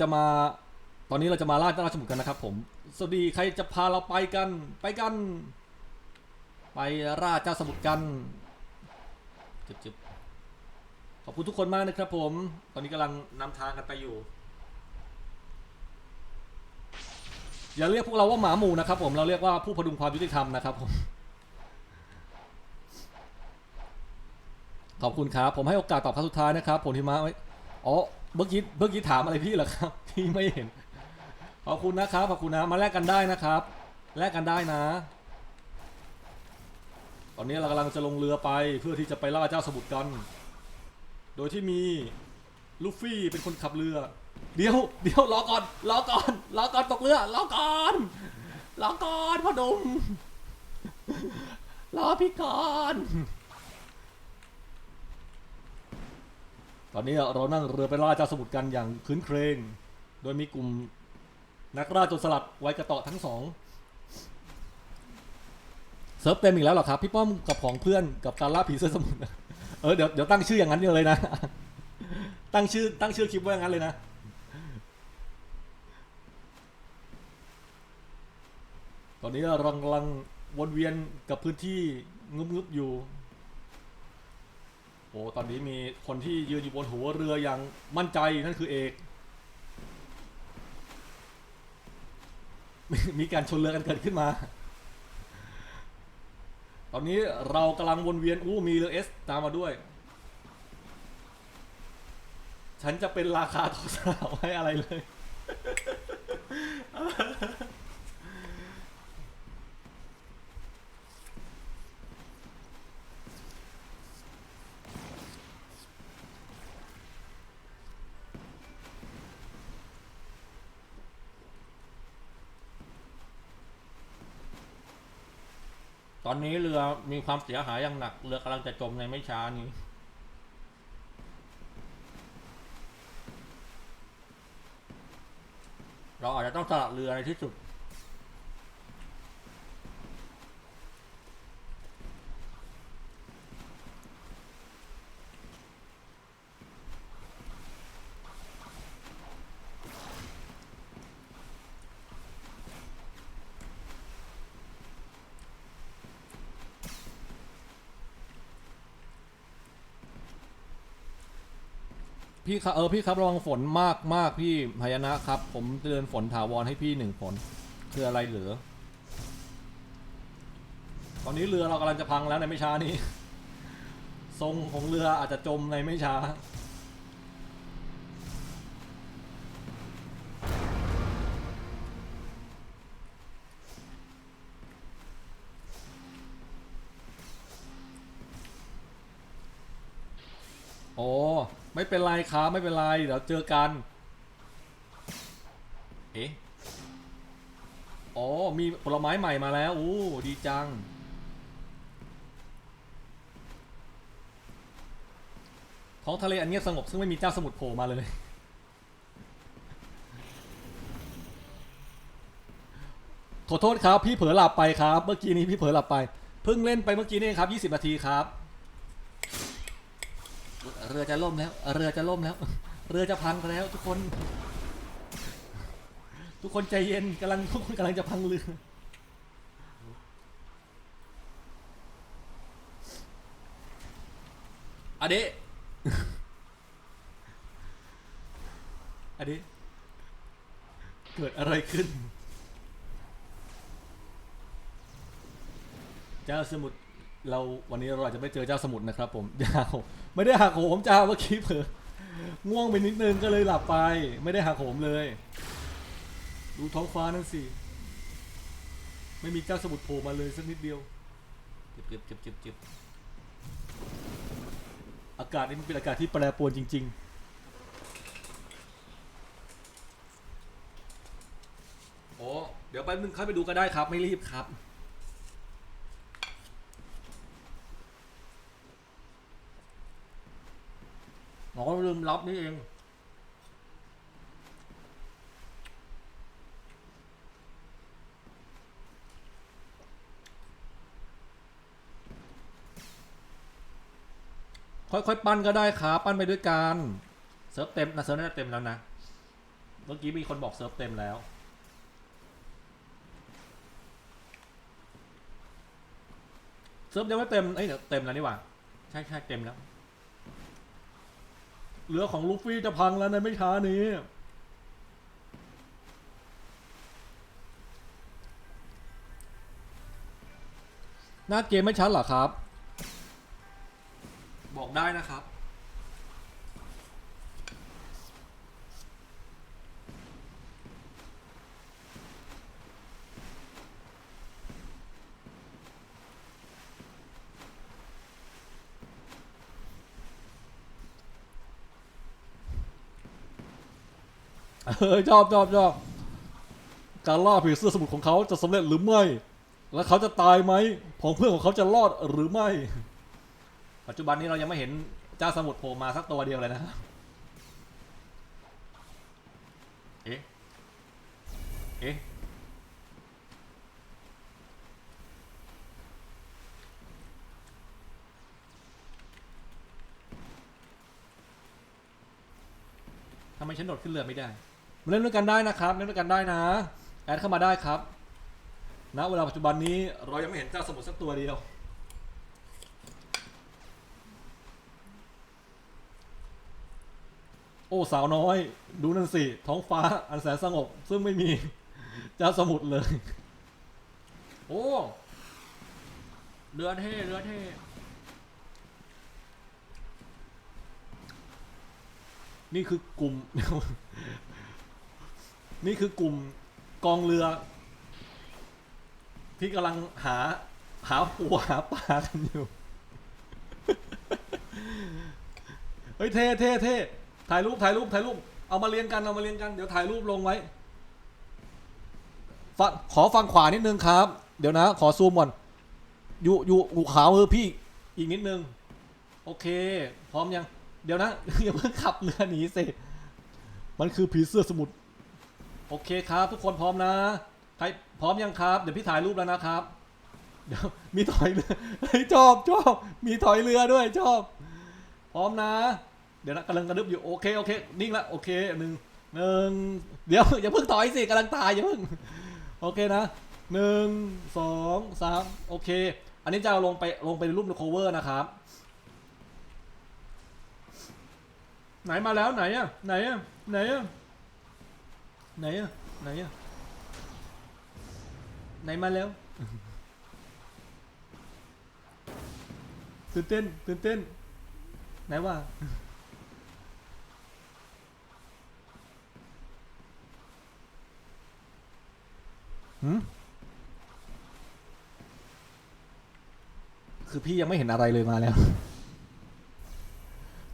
จะมาตอนนี้เราจะมาล่าราชสมุทรกันนะครับผม สวัสดีใครจะพาเราไปกัน ไปกัน ไปล่าเจ้าสมุทรกันจึบจบขอบคุณทุกคนมากนะครับผม ตอนนี้กำลังนำทางกันไปอยู่ อย่าเรียกพวกเราว่าหมาหมู่นะครับ ผมเราเรียกว่าผู้พดุงความยุติธรรมนะครับผมขอบคุณครับผมให้โอกาสตอบครั้งสุดท้ายนะครับผมที่มาไว้อ๋อ เมื่อกี้เมื่อกี้ถามอะไรพี่เหรอครับ พี่ไม่เห็น ขอบคุณนะครับขอบคุณนะมาแลกกันได้นะครับ แลกกันได้นะ ตอนนี้เรากำลังจะลงเรือไปเพื่อที่จะไปล่าเจ้าสมุทรกัน โดยที่มีลูฟี่เป็นคนขับเรือ เดี๋ยวเดี๋ยวรอก่อนรอก่อนรอก่อนตกเรือรอก่อนรอก่อนพ่อหนุ่มรอพี่ก่อน ตอนนี้เรานั่งเรือไปล่าเจ้าสมุทรกันอย่างคืนเครงโดยมีกลุ่มนักล่าโจรสลัดไว้กระเต่อทั้งสองเซิร์ฟเต็มอีกแล้วเหรอครับ พี่ป้อมกับของเพื่อนกับการล่าผีเสื้อสมุทรนเออเดี๋ยวเดี๋ยวตั้งชื่ออย่างนั้นเลยนะ ตั้งชื่อตั้งชื่อคลิปไว้อย่างนั้นเลยนะตอนนี้เรากำลังวนเวียนกับพื้นที่งึบๆอยู่ อ้ตอนนี้มีคนที่ยืนอยู่บนหัวเรืออย่างมั่นใจนั่นคือเอกมีมีการชนเรือกันเกิดขึ้นมา ตอนนี้เรากำลังวนเวียนอู้มีเรือเอสตามมาด้วย ฉันจะเป็นราคาโฆษณาไว้อะไรเลย ตอนนี้เรือมีความเสียหายอย่างหนัก เรือกำลังจะจมในไม่ช้านี้เราอาจจะต้องสละเรือในที่สุด พี่ครับเออพี่ครับระวังฝนมากมากพี่พยานะครับ ผมเตือนฝนถาวรให้พี่หนึ่งฝนคืออะไรเหลือ ตอนนี้เรือเรากำลังจะพังแล้วในไม่ช้านี้ ทรงของเรืออาจจะจมในไม่ช้า ไม่เป็นไรครับไม่เป็นไร เดี๋ยวเจอกัน เอ๊ะ อ๋อ มีผลไม้ใหม่มาแล้วโอ้ดีจัง ท้องทะเลอันเงียบสงบซึ่งไม่มีเจ้าสมุทรโผล่มาเลยขอโทษครับ พี่เผลอหลับไปครับ เมื่อกี้นี้พี่เผลอหลับไป เพิ่งเล่นไปเมื่อกี้นี่เองครับ 20 นาทีครับ เรือจะล่มแล้ว เรือจะล่มแล้ว เรือจะพังแล้ว ทุกคน ทุกคนใจเย็นกำลังทุกคนกำลังจะพังเรืออะเดะอะเดะเกิดอะไรขึ้น เจ้าสมุทร เราวันนี้เราอาจจะไม่เจอเจ้าสมุทรนะครับ ผมยาวไม่ได้หักโหมจ้าเมื่อกี้เผลอง่วงไปนิดนึงก็เลยหลับไป ไม่ได้หักโหมเลย ดูท้องฟ้านั่นสิ ไม่มีเจ้าสมุทรโผล่มาเลยสักนิดเดียวเจ็บเจ็บเจ็บเจ็บเจ็บอากาศนี่มันเป็นอากาศที่แปรปรวนจริง ๆโอ้เดี๋ยวแป๊บนึงค่อยไปดูก็ได้ครับ ไม่รีบครับ อ๋อ ลับนี่เอง ค่อยๆ ปั้นก็ได้ครับปั้นไปด้วยกันเซิร์ฟเต็มนะเซิร์ฟน่าจะเต็มแล้วนะ เมื่อกี้มีคนบอกเซิร์ฟเต็มแล้วเซิร์ฟยังไม่เต็มเอ้ยเดี๋ยวเต็มแล้วนี่หว่า ใช่ใช่เต็มแล้ว เรือของลูฟี่จะพังแล้วในไม่ช้านี้ หน้าเกมไม่ชัดเหรอครับ บอกได้นะครับ เออชอบชอบชอบการล่าผีเสื้อสมุทรของเขาจะสำเร็จหรือไม่ และเขาจะตายไหมผองเพื่อนของเขาจะรอดหรือไม่ ปัจจุบันนี้เรายังไม่เห็นเจ้าสมุทรโผล่มาสักตัวเดียวเลยนะครับเอ๊ะเอ๊ะทำไมฉันโดดขึ้นเรือไม่ได้ มาเล่นด้วยกันได้นะครับ เล่นด้วยกันได้นะ แอดเข้ามาได้ครับณเวลาปัจจุบันนี้เรายังไม่เห็นเจ้าสมุทรสักตัวเดียว โอ้สาวน้อย ดูนั่นสิ ท้องฟ้าอันแสนสงบ ซึ่งไม่มีเจ้าสมุทรเลย โอ้เรือเท่เรือเท่นี่คือกลุ่ม นี่คือกลุ่มกองเรือ ที่กำลังหาหาปูหาปลากันอยู่ เฮ้ยเท่เท่เท่ถ่ายรูปถ่ายรูปถ่ายรูป เอามาเรียงกันเอามาเรียงกัน เดี๋ยวถ่ายรูปลงไว้ฟังขอฟังขวานิดนึงครับ เดี๋ยวนะ ขอซูมก่อน อยู่อยู่อยู่ขวามือพี่ อีกนิดนึง โอเค พร้อมยัง เดี๋ยวนะอย่าเพิ่งขับเรือหนีสิมันคือผีเสื้อสมุทร โอเคครับ ทุกคนพร้อมนะ ใครพร้อมยังครับ เดี๋ยวพี่ถ่ายรูปแล้วนะครับ เดี๋ยวมีถอยเรือเฮ้ยชอบชอบมีถอยเรือด้วยชอบ พร้อมนะ เดี๋ยวนะกำลังกระดึบอยู่โอเคโอเคนิ่งละโอเคหนึ่งหนึ่งเดี๋ยวอย่าเพิ่งถอยสิกำลังตายอย่าเพิ่งโอเคนะหนึ่งสองสามโอเค อันนี้จะเอาลงไปลงไปรูปใน cover นะครับ ไหนมาแล้วไหนอะไหนอะไหนอะ ไหนอะไหนอะไหนมาแล้ว ตื่นเต้น ตื่นเต้น ไหนว่าหืมคือพี่ยังไม่เห็นอะไรเลยมาแล้ว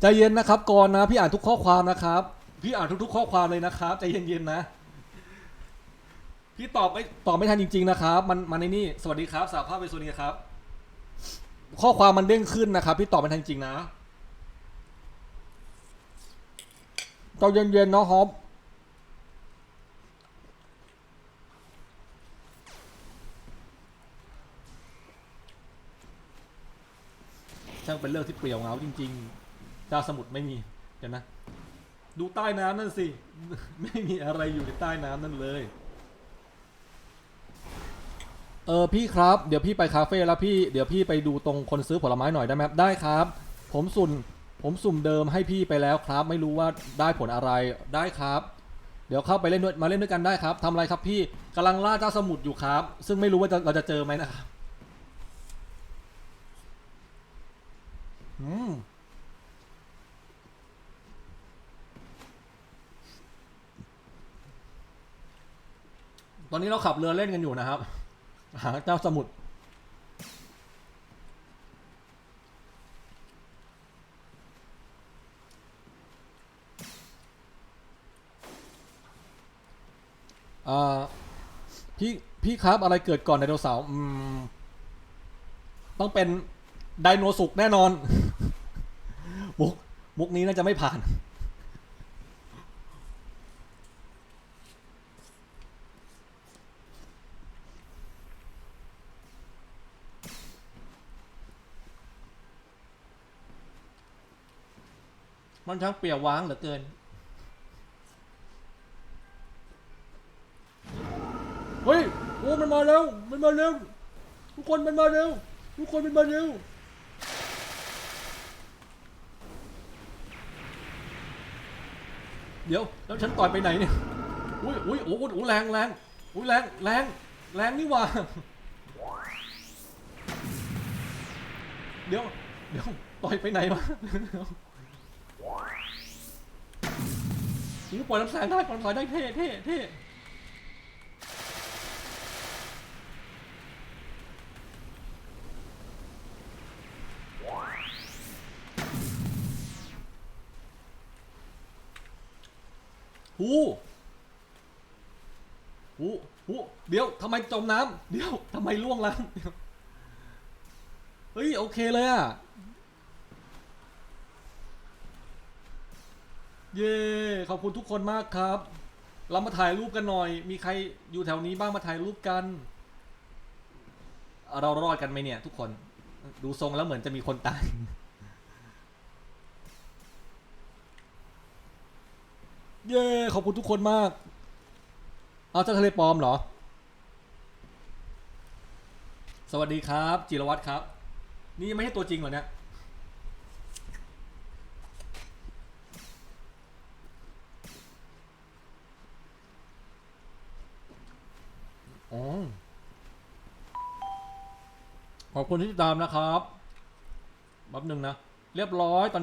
ใจเย็นนะครับก่อนนะ พี่อ่านทุกข้อความนะครับ พี่อ่านทุกๆ ข้อความเลยนะครับใจเย็นๆนะ พี่ตอบไม่ตอบไม่ทันจริง ๆ นะครับ มันมันในนี่สวัสดีครับสาภาพเวสุนีครับ ข้อความมันเด้งขึ้นนะครับ พี่ตอบไม่ทันจริงนะใจเย็นๆเนาะฮอปช่างเป็นเรื่องที่เปลี่ยวเหงาจริงๆเจ้าสมุทรไม่มีเดี๋ยวนะ ดูใต้น้ำนั่นสิ ไม่มีอะไรอยู่ในใต้น้ำนั่นเลย เออพี่ครับ เดี๋ยวพี่ไปคาเฟ่แล้วพี่ เดี๋ยวพี่ไปดูตรงคนซื้อผลไม้หน่อยได้ไหมครับได้ครับ ผมสุ่มผมสุ่มเดิมให้พี่ไปแล้วครับ ไม่รู้ว่าได้ผลอะไรได้ครับ เดี๋ยวเข้าไปเล่นด้วยมาเล่นด้วยกันได้ครับทำอะไรครับพี่กำลังล่าเจ้าสมุทรอยู่ครับ ซึ่งไม่รู้ว่าจะเราจะเจอไหมนะครับอืม ตอนนี้เราขับเรือเล่นกันอยู่นะครับ หาเจ้าสมุทรอ่าพี่พี่ครับอะไรเกิดก่อนไดโนเสาร์ต้องเป็นไดโนสุกแน่นอน มุกมุกนี้น่าจะไม่ผ่าน มันทั้งเปียกว้างเหลือเกิน เฮ้ย โอ้ มันมาแล้ว มันมาเร็ว ทุกคนมันมาเร็ว ทุกคนมันมาเร็ว เดี๋ยว แล้วฉันต่อยไปไหนเนี่ย อุ้ยอุ้ยโอ้โหแรงแรงอุ้ยแรงแรงแรงนี่หว่า เดี๋ยว เดี๋ยว ต่อยไปไหนวะ อู้ปล่อยลำแสงได้ปล่อยลำแสงได้เท่เท่เท่หูหูหูเดี๋ยวทำไมจมน้ำเดี๋ยวทำไมล่วงน้ำเดี๋ยวเฮ้ย โอเคเลยอะ เย้ขอบคุณทุกคนมากครับ เรามาถ่ายรูปกันหน่อย มีใครอยู่แถวนี้บ้างมาถ่ายรูปกัน เรารอดกันไหมเนี่ย ทุกคน ดูทรงแล้วเหมือนจะมีคนตาย เย้ขอบคุณทุกคนมาก เอาเจ้าทะเลปลอมเหรอ สวัสดีครับ จิรวัตรครับ นี่ไม่ใช่ตัวจริงเหรอเนี่ย อ๋อ ขอบคุณที่ติดตามนะครับแป๊บหนึ่งนะ เรียบร้อยตอน